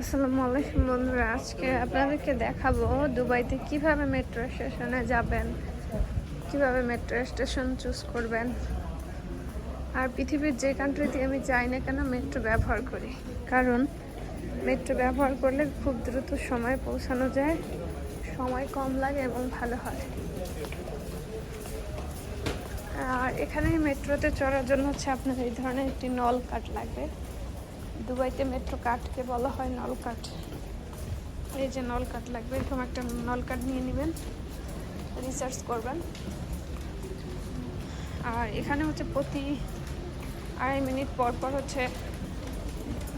আসসালামু আলাইকুম বন্ধুরা, আজকে আপনাদেরকে দেখাবো দুবাইতে কীভাবে মেট্রো স্টেশনে যাবেন, কীভাবে মেট্রো স্টেশন চুজ করবেন। আর পৃথিবীর যে কান্ট্রিতে আমি যাই না কেন মেট্রো ব্যবহার করি। কারণ মেট্রো ব্যবহার করলে খুব দ্রুত সময় পৌঁছানো যায়, সময় কম লাগে এবং ভালো হয়। আর এখানে মেট্রোতে চড়ার জন্য হচ্ছে আপনার এই ধরনের একটি নল কাট লাগবে। দুবাইতে মেট্রো কাঠকে বলা হয় নল কাঠ এই যে নল কাঠ লাগবে, এরকম একটা নল কাঠ নিয়ে নেবেন রিসার্চ করবেন। আর এখানে হচ্ছে প্রতি আড়াই মিনিট পর পর হচ্ছে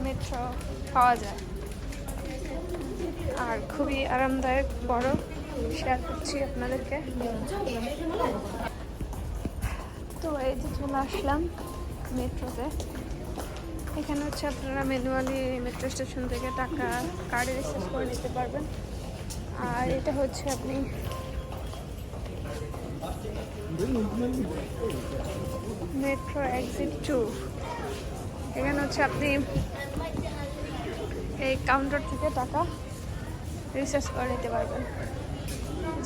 মেট্রো পাওয়া যায়। আর খুবই আরামদায়ক, বড় শেয়ার করছি আপনাদেরকে। তো এই যে চলে আসলাম মেট্রোতে এখানে হচ্ছে আপনারা ম্যানুয়ালি মেট্রো স্টেশন থেকে টাকা কার্ডে রিচার্জ করে নিতে পারবেন। আর এটা হচ্ছে আপনি মেট্রো এক্সিট টু এখানে হচ্ছে আপনি এই কাউন্টার থেকে টাকা রিচার্জ করে নিতে পারবেন।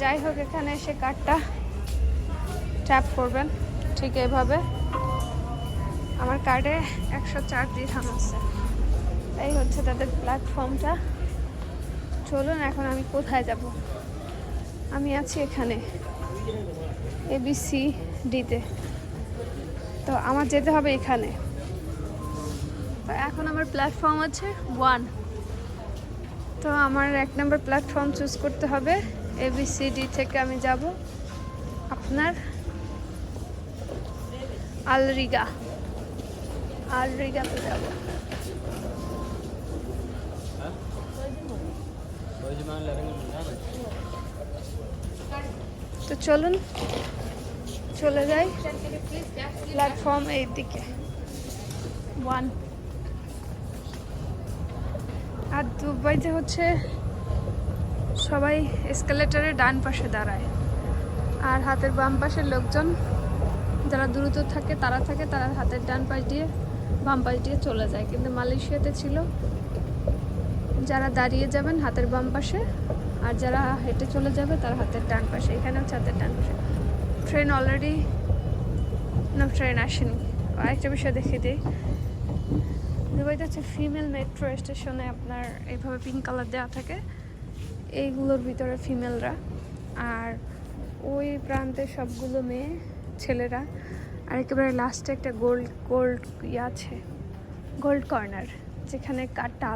যাই হোক, এখানে এসে কার্ডটা ট্যাপ করবেন। ঠিক এভাবে আমার কার্ডে একশো চার দিরহাম আছে। এই হচ্ছে তাদের প্ল্যাটফর্মটা চলুন এখন আমি কোথায় যাব? আমি আছি এখানে এবিসি ডিতে তো। আমার যেতে হবে এখানে। তো এখন আমার প্ল্যাটফর্ম আছে ওয়ান তো আমার এক নম্বর প্ল্যাটফর্ম চুজ করতে হবে এবিসি ডি থেকে আমি যাব। আপনার আলরিগা। আলরিগাতে যাব। তো চলুন, চলে যাই। প্ল্যাটফর্ম এই দিকে ওয়ান আর দুবাইতে হচ্ছে, সবাই এসকালেটারের ডান পাশে দাঁড়ায়। আর হাতের বাম পাশের লোকজন, যারা দ্রুত থাকে, তারা থাকে, তারা হাতের ডান পাশ দিয়ে বাম পাশ দিয়ে চলে যায়। কিন্তু মালয়েশিয়াতে ছিল, যারা দাঁড়িয়ে যাবেন হাতের বাম পাশে, আর যারা হেঁটে চলে যাবে তার হাতের ডান পাশে। এখানে হচ্ছে হাতের ডান পাশে। ট্রেন অলরেডি না ট্রেন আসেনি। আরেকটা বিষয় দেখিয়ে দিই। দুবাইতে হচ্ছে ফিমেল মেট্রো স্টেশনে আপনার এইভাবে পিঙ্ক কালার দেওয়া থাকে। এইগুলোর ভিতরে ফিমেলরা আর ওই প্রান্তে সবগুলো মেয়ে, ছেলেরা আর একেবারে লাস্টে একটা গোল্ড গোল্ড ইয়ে আছে গোল্ড কর্নার যেখানে কাঠটা